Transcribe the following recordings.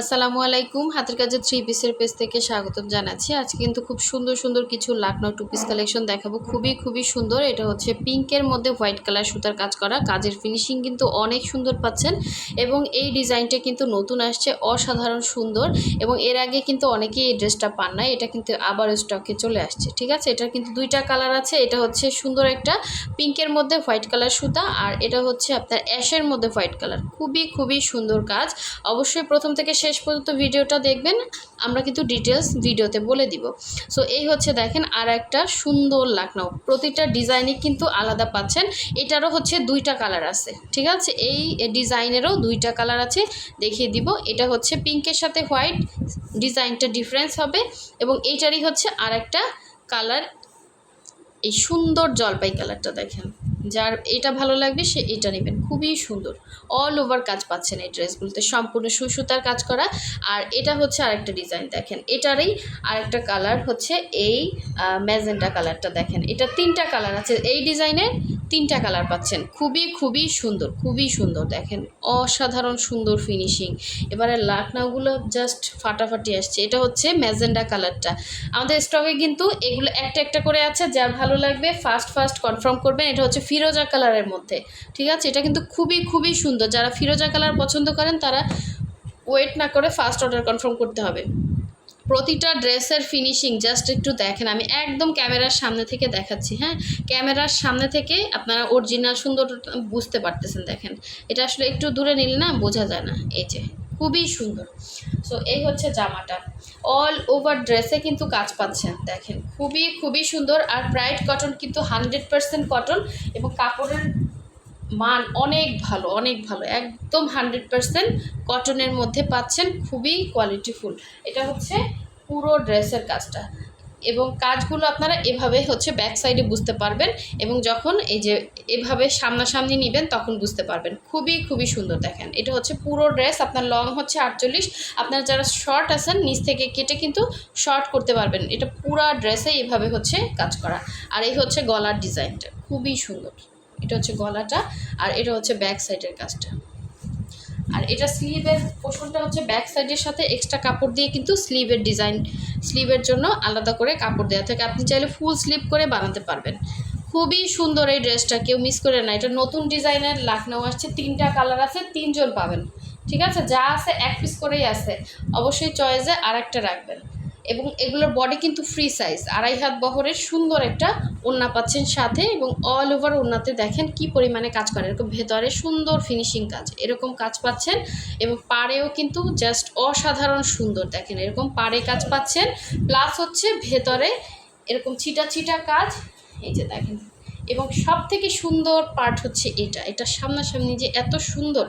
আসসালামু আলাইকুম। হাতের কাজে থ্রি পিসের পেজ থেকে স্বাগতম জানাচ্ছি। আজকে কিন্তু খুব সুন্দর সুন্দর কিছু লাকনো টু পিস কালেকশন দেখাবো। খুবই খুবই সুন্দর। এটা হচ্ছে পিঙ্কের মধ্যে হোয়াইট কালার সুতার কাজ করা। কাজের ফিনিশিং কিন্তু অনেক সুন্দর পাচ্ছেন এবং এই ডিজাইনটা কিন্তু নতুন আসছে, অসাধারণ সুন্দর এবং এর আগে কিন্তু অনেকেই এই ড্রেসটা পান না এটা কিন্তু আবার স্টকে চলে আসছে, ঠিক আছে? এটার কিন্তু দুইটা কালার আছে। এটা হচ্ছে সুন্দর একটা পিঙ্কের মধ্যে হোয়াইট কালার সুতা আর এটা হচ্ছে আপনার অ্যাশের মধ্যে হোয়াইট কালার খুবই খুবই সুন্দর কাজ। অবশ্যই প্রথম থেকে শেষ পর্যন্ত ভিডিওটা দেখবেন, আমরা কিন্তু ডিটেলস ভিডিওতে বলে দিব। সো এই হচ্ছে দেখেন আর একটা সুন্দর লাকনাও প্রতিটা ডিজাইনই কিন্তু আলাদা পাচ্ছেন। এটারও হচ্ছে দুইটা কালার আছে, ঠিক আছে? এই ডিজাইনেরও দুইটা কালার আছে, দেখিয়ে দিব। এটা হচ্ছে পিঙ্কের সাথে হোয়াইট, ডিজাইনটা ডিফারেন্স হবে। এবং এইটারই হচ্ছে আর একটা কালার এই সুন্দর জলপাই কালারটা দেখেন। যার এটা ভালো লাগবে সে এটা নেবেন। খুবই সুন্দর। অল ওভার কাজ পাচ্ছেন এই ড্রেসগুলোতে। সম্পূর্ণ সুসুতার কাজ করা। আর এটা হচ্ছে আরেকটা ডিজাইন দেখেন। এটারই আরেকটা কালার হচ্ছে এই ম্যাজেন্টা কালারটা দেখেন। এটা তিনটা কালার আছে। এই ডিজাইনের তিনটা কালার পাচ্ছেন। খুবই খুবই সুন্দর খুবই সুন্দর। দেখেন, অসাধারণ সুন্দর ফিনিশিং এবারে লাকনাগুলো জাস্ট ফাটাফাটি আসছে। এটা হচ্ছে ম্যাজেন্ডা কালারটা। আমাদের স্টকে কিন্তু এগুলো একটা একটা করে আছে, যা ভালো লাগবে ফার্স্ট ফার্স্ট কনফার্ম করবেন। এটা হচ্ছে ফিরোজা কালারের মধ্যে, ঠিক আছে? এটা কিন্তু খুবই খুবই সুন্দর। যারা ফিরোজা কালার পছন্দ করেন, তারা ওয়েট না করে ফার্স্ট অর্ডার কনফার্ম করতে হবে। প্রতিটা ড্রেসের ফিনিশিং জাস্ট একটু দেখেন। আমি একদম ক্যামেরার সামনে থেকে দেখাচ্ছি হ্যাঁ? ক্যামেরার সামনে থেকে আপনারা অরিজিনাল সুন্দর বুঝতে পারতেছেন, দেখেন। এটা আসলে একটু দূরে নিলে না বোঝা যায় না, এই যে, খুবই সুন্দর। সো এই হচ্ছে জামাটা। অল ওভার ড্রেসে কিন্তু কাজ পাচ্ছেন দেখেন। খুবই খুবই সুন্দর। আর ব্রাইট কটন কিন্তু হান্ড্রেড পারসেন্ট কটন এবং কাপড়ের মান অনেক ভালো অনেক ভালো। একদম হান্ড্রেড পারসেন্ট কটনের মধ্যে পাচ্ছেন, খুবই কোয়ালিটিফুল এটা হচ্ছে পুরো ড্রেসের কাজটা। এবং কাজগুলো আপনারা এভাবে হচ্ছে ব্যাক সাইডে বুঝতে পারবেন এবং যখন এই যে এভাবে সামনাসামনি নেবেন তখন বুঝতে পারবেন। খুবই খুবই সুন্দর দেখেন। এটা হচ্ছে পুরো ড্রেস আপনার লং হচ্ছে আটচল্লিশ। আপনারা যারা শর্ট আছেন, নিচ থেকে কেটে কিন্তু শর্ট করতে পারবেন। এটা পুরা ড্রেসে এভাবে হচ্ছে কাজ করা। আর এই হচ্ছে গলার ডিজাইনটা খুবই সুন্দর। এটা হচ্ছে গলাটা আর এটা হচ্ছে ব্যাক সাইডের কাজটা। আর এটা স্লিভের পোষণটা হচ্ছে ব্যাক সাইডের সাথে এক্সট্রা কাপড় দিয়ে কিন্তু স্লিভের ডিজাইন স্লিভের জন্য আলাদা করে কাপড় দেওয়া থাকে। আপনি চাইলে ফুল স্লিভ করে বানাতে পারবেন। খুবই সুন্দর এই ড্রেসটা কেউ মিস করে না। এটা নতুন ডিজাইনের লাখনৌ আসছে, তিনটা কালার আছে, তিনজন পাবেন। ঠিক আছে? যা আছে, এক পিস করেই আছে। অবশ্যই চয়েসে আর একটা রাখবেন। এবং এগুলোর বডি কিন্তু ফ্রি সাইজ আড়াই হাত বহরের সুন্দর একটা ওন্না পাচ্ছেন সাথে এবং অল ওভার ওন্নাতে দেখেন কি পরিমাণে কাজ করে। এরকম ভেতরে সুন্দর ফিনিশিং কাজ। এরকম কাজ পাচ্ছেন এবং পাড়েও কিন্তু জাস্ট অসাধারণ সুন্দর দেখেন। এরকম পাড়ে কাজ পাচ্ছেন। প্লাস হচ্ছে ভেতরে এরকম ছিটা ছিটা কাজ। এই যে দেখেন। এবং সব থেকে সুন্দর পার্ট হচ্ছে এটা। এটা সামনাসামনি যে এত সুন্দর,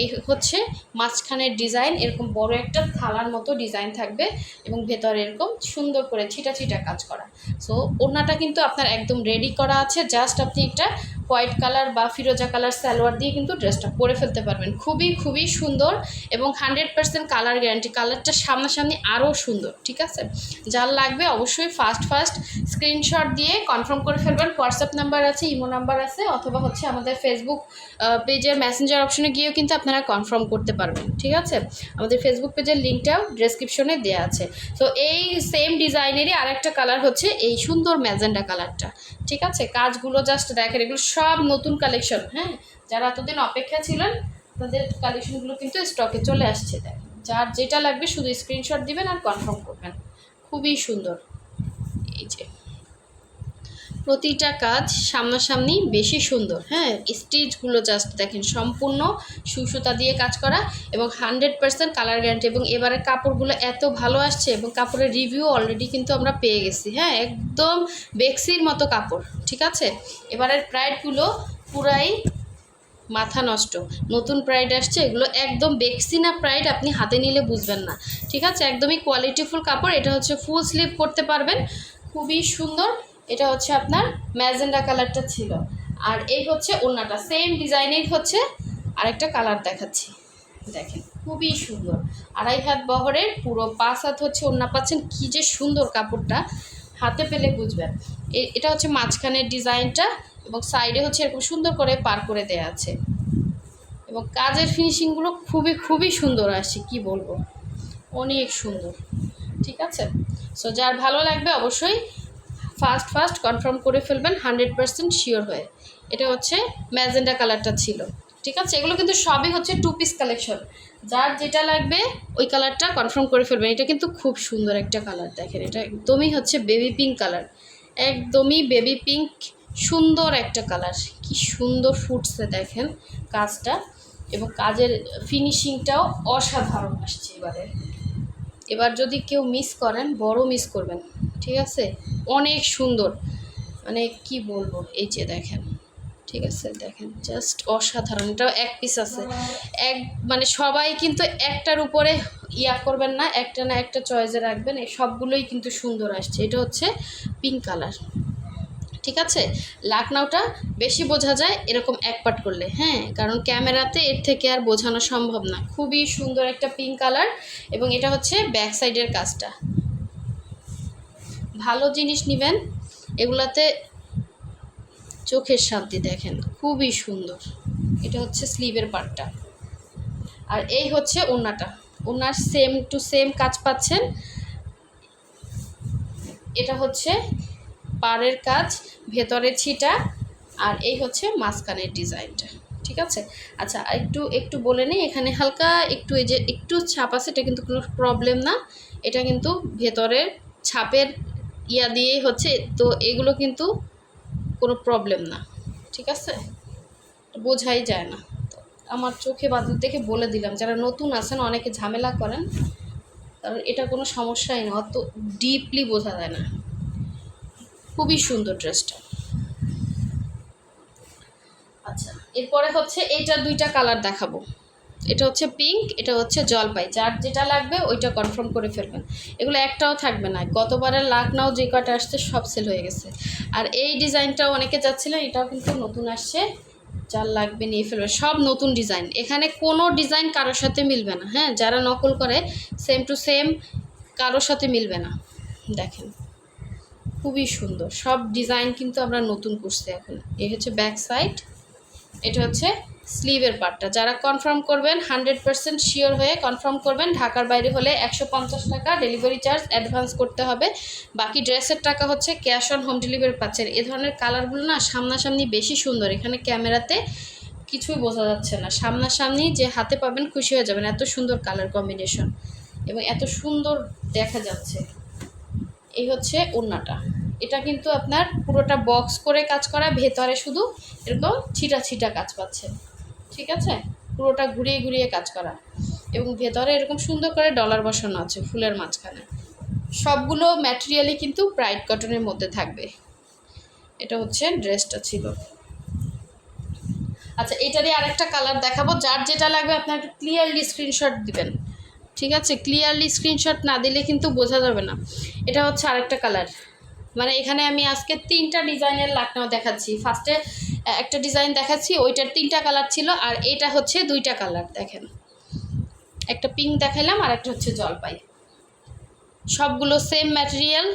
এই হচ্ছে মাঝখানের ডিজাইন এরকম বড় একটা থালার মতো ডিজাইন থাকবে এবং ভেতরে এরকম সুন্দর করে ছিটা ছিটা কাজ করা। সো ওড়নাটা কিন্তু আপনার একদম রেডি করা আছে জাস্ট আপনি একটা হোয়াইট কালার বা ফিরোজা কালার সালোয়ার দিয়ে কিন্তু ড্রেসটা পরে ফেলতে পারবেন। খুবই খুবই সুন্দর এবং হান্ড্রেড পার্সেন্ট কালার গ্যারান্টি কালারটা সামনাসামনি আরও সুন্দর, ঠিক আছে? যার লাগবে অবশ্যই ফার্স্ট ফার্স্ট স্ক্রিনশট দিয়ে কনফার্ম করে ফেলবেন হোয়াটসঅ্যাপ নাম্বার আছে ইমো নাম্বার আছে, অথবা হচ্ছে আমাদের ফেসবুক পেজের মেসেঞ্জার অপশনে গিয়েও কিন্তু আপনারা কনফার্ম করতে পারবেন, ঠিক আছে? আমাদের ফেসবুক পেজের লিঙ্কটাও ডেসক্রিপশনে দেওয়া আছে। তো এই সেম ডিজাইনেরই আরেকটা কালার হচ্ছে এই সুন্দর ম্যাজেন্ডা কালারটা ঠিক আছে? কাজগুলো জাস্ট দেখেন, এগুলো সব নতুন কালেকশন হ্যাঁ? যারা এতদিন অপেক্ষা ছিলেন, তাদের কালেকশনগুলো কিন্তু স্টকে চলে আসছে, দেখেন। যার যেটা লাগবে শুধু স্ক্রিনশট দিবেন আর কনফার্ম করবেন। খুবই সুন্দর। প্রতিটা কাজ সামনাসামনি বেশি সুন্দর। হ্যাঁ স্টিচগুলো জাস্ট দেখেন, সম্পূর্ণ সুসুতা দিয়ে কাজ করা এবং হান্ড্রেড পার্সেন্ট কালার গ্যারান্টি এবং এবারের কাপড়গুলো এত ভালো আসছে এবং কাপড়ের রিভিউ অলরেডি কিন্তু আমরা পেয়ে গেছি। হ্যাঁ একদম বেক্সির মতো কাপড়, ঠিক আছে? এবারের প্রাইডগুলো পুরাই মাথা নষ্ট। নতুন প্রাইড আসছে, এগুলো একদম বেক্সিনা প্রাইড আপনি হাতে নিলে বুঝবেন না। ঠিক আছে? একদমই কোয়ালিটিফুল কাপড়, এটা হচ্ছে ফুল স্লিভ করতে পারবেন। খুবই সুন্দর এটা হচ্ছে আপনার ম্যাজেন্ডা কালারটা ছিল। আর এই হচ্ছে ওড়নাটা। সেম ডিজাইনের হচ্ছে আরেকটা কালার দেখাচ্ছি। দেখেন, খুবই সুন্দর। আড়াই হাত বহরের পুরো পাঁচ হাত হচ্ছে ওড়না। পাচ্ছেন কী যে সুন্দর কাপড়টা। হাতে পেলে বুঝবেন। এটা হচ্ছে মাঝখানের ডিজাইনটা এবং সাইডে হচ্ছে এরকম সুন্দর করে পার করে দেয়া আছে। এবং কাজের ফিনিশিংগুলো খুবই খুবই সুন্দর আসছে, কি বলব? অনেক সুন্দর। ঠিক আছে? সো যার ভালো লাগবে অবশ্যই ফার্স্ট ফার্স্ট কনফার্ম করে ফেলবেন হান্ড্রেড পার্সেন্ট শিওর হয়ে। এটা হচ্ছে ম্যাজেন্ডা কালারটা ছিল। ঠিক আছে? এগুলো কিন্তু সবই হচ্ছে টু পিস কালেকশন যার যেটা লাগবে, ওই কালারটা কনফার্ম করে ফেলবেন। এটা কিন্তু খুব সুন্দর একটা কালার, দেখেন। এটা একদমই হচ্ছে বেবি পিঙ্ক কালার একদমই বেবি পিঙ্ক সুন্দর একটা কালার কি সুন্দর ফুটছে, দেখেন কাজটা। এবং কাজের ফিনিশিংটাও অসাধারণ আসছে এবারে। এবার যদি কেউ মিস করেন, বড় মিস করবেন। ঠিক আছে? অনেক সুন্দর। মানে কি বলব? এই যে দেখেন, ঠিক আছে? দেখেন জাস্ট অসাধারণ। এটাও এক পিস আছে। এক মানে সবাই কিন্তু একটার উপরে ইয়া করবেন না, একটা না একটা চয়েসে রাখবেন। এই সবগুলোই কিন্তু সুন্দর আসছে। এটা হচ্ছে পিঙ্ক কালার ঠিক আছে? লাকনাউটা বেশি বোঝা যায় এরকম এক পাট করলে হ্যাঁ? কারণ ক্যামেরাতে এর থেকে আর বোঝানো সম্ভব না। খুবই সুন্দর একটা পিঙ্ক কালার এবং এটা হচ্ছে ব্যাক সাইডের কাজটা। ভালো জিনিস নেবেন, এগুলাতে চোখের শান্তি দেখেন, খুবই সুন্দর। এটা হচ্ছে স্লিভের পার্টটা আর এই হচ্ছে ওনাটা ওনার সেম টু সেম কাজ পাচ্ছেন। এটা হচ্ছে পাড়ের কাজ ভেতরে ছিটা, আর এই হচ্ছে মাঝখানের ডিজাইনটা। ঠিক আছে? আচ্ছা একটু একটু বলে নিই, এখানে হালকা একটু এই যে, একটু ছাপ আছে, এটা কিন্তু কোনো প্রবলেম না। এটা কিন্তু ভেতরের ছাপের ইয়া দিয়েই হচ্ছে, তো এগুলো কিন্তু কোনো প্রবলেম না। ঠিক আছে? বোঝাই যায় না। আমার চোখে বাদল দেখে বলে দিলাম, যারা নতুন আছেন, অনেকে ঝামেলা করেন, কারণ এটা কোনো সমস্যাই না, অত ডিপলি বোঝা যায় না। খুবই সুন্দর ড্রেসটা। আচ্ছা এরপরে হচ্ছে এইটা দুইটা কালার দেখাবো। এটা হচ্ছে পিঙ্ক, এটা হচ্ছে জলপাই। যার যেটা লাগবে ওইটা কনফার্ম করে ফেলবেন। এগুলো একটাও থাকবে না। গতবারের লাকনাও যে কটা আসছে সব সেল হয়ে গেছে। আর এই ডিজাইনটাও অনেকে যাচ্ছিলেন এটাও কিন্তু নতুন আসছে। যার লাগবে নিয়ে ফেলবে। সব নতুন ডিজাইন। এখানে কোনো ডিজাইন কারোর সাথে মিলবে না। হ্যাঁ যারা নকল করে সেম টু সেম কারোর সাথে মিলবে না। দেখেন। খুবই সুন্দর। সব ডিজাইন কিন্তু আমরা নতুন করছি এখন। এই হচ্ছে ব্যাক সাইড এটা হচ্ছে স্লিভের পার্টটা যারা কনফার্ম করবেন হান্ড্রেড পার্সেন্ট শিওর হয়ে কনফার্ম করবেন, ঢাকার বাইরে হলে একশো পঞ্চাশ টাকা ডেলিভারি চার্জ অ্যাডভান্স করতে হবে। বাকি ড্রেসের টাকা হচ্ছে ক্যাশ অন হোম ডেলিভারি পাচ্ছেন। এ ধরনের কালারগুলো না সামনাসামনি বেশি সুন্দর। এখানে ক্যামেরাতে কিছুই বোঝা যাচ্ছে না। সামনাসামনি যে হাতে পাবেন, খুশি হয়ে যাবেন। এত সুন্দর কালার কম্বিনেশন এবং এত সুন্দর দেখা যাচ্ছে। এই হচ্ছে ওড়নাটা। এটা কিন্তু আপনার পুরোটা বক্স করে কাজ করা, ভেতরে শুধু এরকম ছিটা ছিটা কাজ পাচ্ছেন ঠিক আছে? পুরোটা ঘুরিয়ে ঘুরিয়ে কাজ করা। এবং ভেতরে এরকম সুন্দর করে ডলার বসানো আছে ফুলের মাঝখানে। সবগুলো ম্যাটেরিয়ালই কিন্তু ব্রাইট কটনের মধ্যে থাকবে। এটা হচ্ছে ড্রেসটা ছিল। আচ্ছা এটারই আরেকটা কালার দেখাবো। যার যেটা লাগবে আপনাকে ক্লিয়ারলি স্ক্রিনশট দিবেন। ঠিক আছে? ক্লিয়ারলি স্ক্রিনশট না দিলে কিন্তু বোঝা যাবে না। এটা হচ্ছে আরেকটা কালার মানে এখানে আমি আজকে তিনটা ডিজাইনের লাকনাও দেখাচ্ছি। ফার্স্টে একটা ডিজাইন দেখাচ্ছি, ওইটার তিনটা কালার ছিল, আর এটা হচ্ছে দুইটা কালার দেখেন। একটা পিঙ্ক দেখাইলাম, আর একটা হচ্ছে জলপাই। সবগুলো সেম ম্যাটেরিয়াল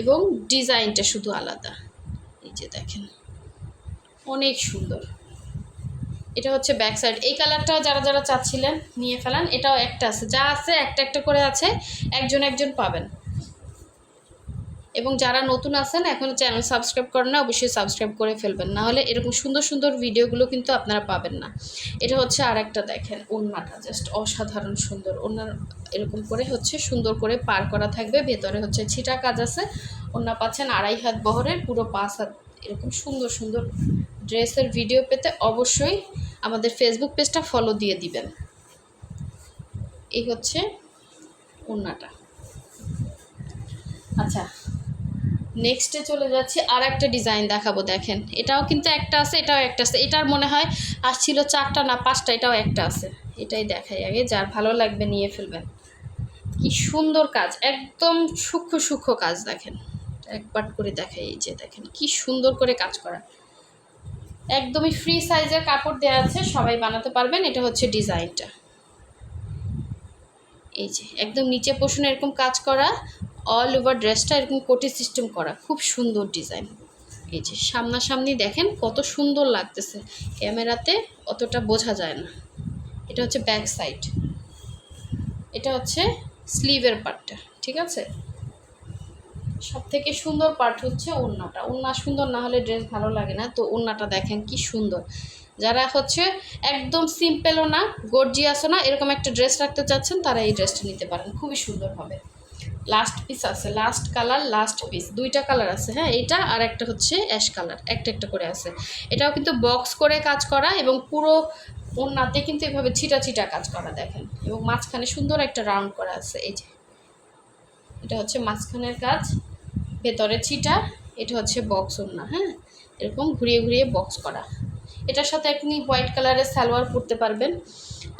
এবং ডিজাইনটা শুধু আলাদা। এই যে দেখেন, অনেক সুন্দর। এটা হচ্ছে ব্যাক সাইড এই কালারটাও যারা যারা চাচ্ছিলেন নিয়ে ফেলান, এটাও একটা আছে। যা আছে, একটা একটা করে আছে, একজন একজন পাবেন। এবং যারা নতুন আছেন, এখন চ্যানেল সাবস্ক্রাইব করেন না, অবশ্যই সাবস্ক্রাইব করে ফেলবেন। না হলে এরকম সুন্দর সুন্দর ভিডিওগুলো কিন্তু আপনারা পাবেন না। এটা হচ্ছে আর একটা দেখেন, ওড়নাটা জাস্ট অসাধারণ সুন্দর। ওনার এরকম করে হচ্ছে সুন্দর করে পার করা থাকবে। ভেতরে হচ্ছে ছিটা কাজ আছে। ওনা পাচ্ছেন আড়াই হাত বহরের, পুরো পাঁচ হাত। এরকম সুন্দর সুন্দর ড্রেসের ভিডিও পেতে অবশ্যই আমাদের ফেসবুক পেজটা ফলো দিয়ে দিবেন। এই হচ্ছে ওড়নাটা। আচ্ছা নেক্সটে চলে যাচ্ছি আর একটা ডিজাইন দেখাবো, দেখেন। এটাও কিন্তু একটা আছে, এটাও একটা আছে। এটার মনে হয় আসছিল চারটা না পাঁচটা, এটাও একটা আছে। এটাই দেখাই আগে, যার ভালো লাগবে নিয়ে ফেলবেন। কি সুন্দর কাজ, একদম সূক্ষ্ম সূক্ষ্ম কাজ, দেখেন। একবার করে দেখাই, এই যে দেখেন, কি সুন্দর করে কাজ করা। একদমই ফ্রি সাইজের কাপড় দেওয়া আছে, সবাই বানাতে পারবেন। এটা হচ্ছে ডিজাইনটা এই যে, একদম নিচে পোষণে এরকম কাজ করা অল ওভার ড্রেসটা এরকম কোটি সিস্টেম করা। খুব সুন্দর ডিজাইন এই যে, সামনাসামনি দেখেন কত সুন্দর লাগতেছে। ক্যামেরাতে অতটা বোঝা যায় না। এটা হচ্ছে ব্যাক সাইড এটা হচ্ছে স্লিভের পার্টটা ঠিক আছে? সব থেকে সুন্দর পার্ট হচ্ছে ওড়নাটা ওড়না সুন্দর না হলে ড্রেস ভালো লাগে না। তো ওড়নাটা দেখেন কি সুন্দর। যারা হচ্ছে একদম সিম্পলও না গর্জিয়াসও না, এরকম একটা ড্রেস রাখতে চাচ্ছেন, তারা এই ড্রেসটা নিতে পারেন। খুবই সুন্দর হবে। লাস্ট পিস আছে। লাস্ট কালার লাস্ট পিস দুইটা কালার আছে হ্যাঁ? এটা আর একটা হচ্ছে অ্যাশ কালার একটা একটা করে আছে। এটাও কিন্তু বক্স করে কাজ করা এবং পুরো ওড়নাতে কিন্তু এভাবে ছিটা ছিটা কাজ করা দেখেন। এবং মাঝখানে সুন্দর একটা রাউন্ড করা আছে। এই যে। এটা হচ্ছে মাঝখানের কাজ। ভেতরে ছিটা, এটা হচ্ছে বক্স ওড়না হ্যাঁ? এরকম ঘুরিয়ে ঘুরিয়ে বক্স করা। এটার সাথে আপনি হোয়াইট কালারের সালোয়ার পরতে পারবেন,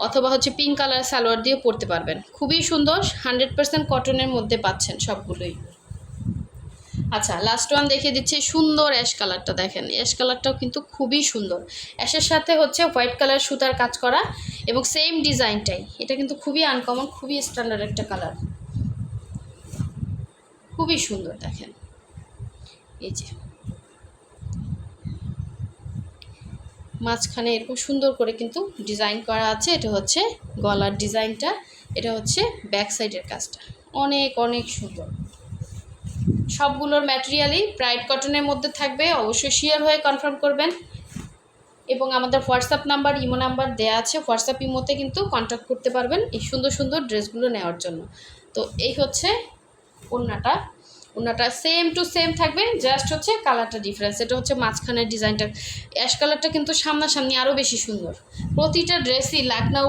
অথবা হচ্ছে পিঙ্ক কালারের সালোয়ার দিয়ে পরতে পারবেন। খুবই সুন্দর হান্ড্রেড পার্সেন্ট কটনের মধ্যে পাচ্ছেন সবগুলোই। আচ্ছা লাস্ট ওয়ান দেখিয়ে দিচ্ছি, সুন্দর অ্যাশ কালারটা দেখেন। অ্যাশ কালারটাও কিন্তু খুবই সুন্দর। অ্যাশের সাথে হচ্ছে হোয়াইট কালার সুতার কাজ করা এবং সেম ডিজাইনটাই এটা কিন্তু খুবই আনকমন খুবই স্ট্যান্ডার্ড একটা কালার খুবই সুন্দর, দেখেন। এই যে। মাঝখানে এরকম সুন্দর করে কিন্তু ডিজাইন করা আছে, এটা হচ্ছে গলার ডিজাইনটা, এটা হচ্ছে ব্যাক সাইডের কাজটা। অনেক অনেক সুন্দর। সবগুলোর ম্যাটেরিয়ালই ব্রাইট কটনের মধ্যে থাকবে, অবশ্যই শেয়ার হয়ে কনফার্ম করবেন। এবং আমাদের হোয়াটসঅ্যাপ নাম্বার ইমো নাম্বার দেওয়া আছে হোয়াটসঅ্যাপ ইমোতে কিন্তু কন্ট্যাক্ট করতে পারবেন এই সুন্দর সুন্দর ড্রেসগুলো নেওয়ার জন্য। তো এই হচ্ছে ওড়নাটা। ওড়নাটা সেম টু সেম থাকবে জাস্ট হচ্ছে কালারটা ডিফারেন্স এটা হচ্ছে মাঝখানের ডিজাইনটা অ্যাশ কালারটা কিন্তু সামনাসামনি আরও বেশি সুন্দর। প্রতিটা ড্রেসই লাকনাউ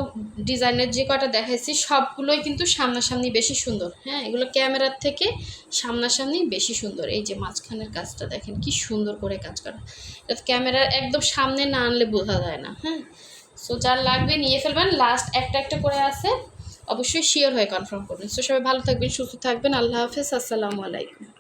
ডিজাইনের যে কটা দেখাইছি, সবগুলোই কিন্তু সামনাসামনি বেশি সুন্দর। হ্যাঁ এগুলো ক্যামেরার থেকে সামনাসামনি বেশি সুন্দর। এই যে মাঝখানের কাজটা দেখেন, কি সুন্দর করে কাজ করা। এটা ক্যামেরার একদম সামনে না আনলে বোঝা যায় না হ্যাঁ। সো যার লাগবে নিয়ে ফেলবেন। লাস্ট একটা একটা করে আছে। অবশ্যই শেয়ার হয়ে কনফার্ম করবেন। সো সবাই ভালো থাকবেন, সুস্থ থাকবেন। আল্লাহ হাফেজ, আসসালামু আলাইকুম।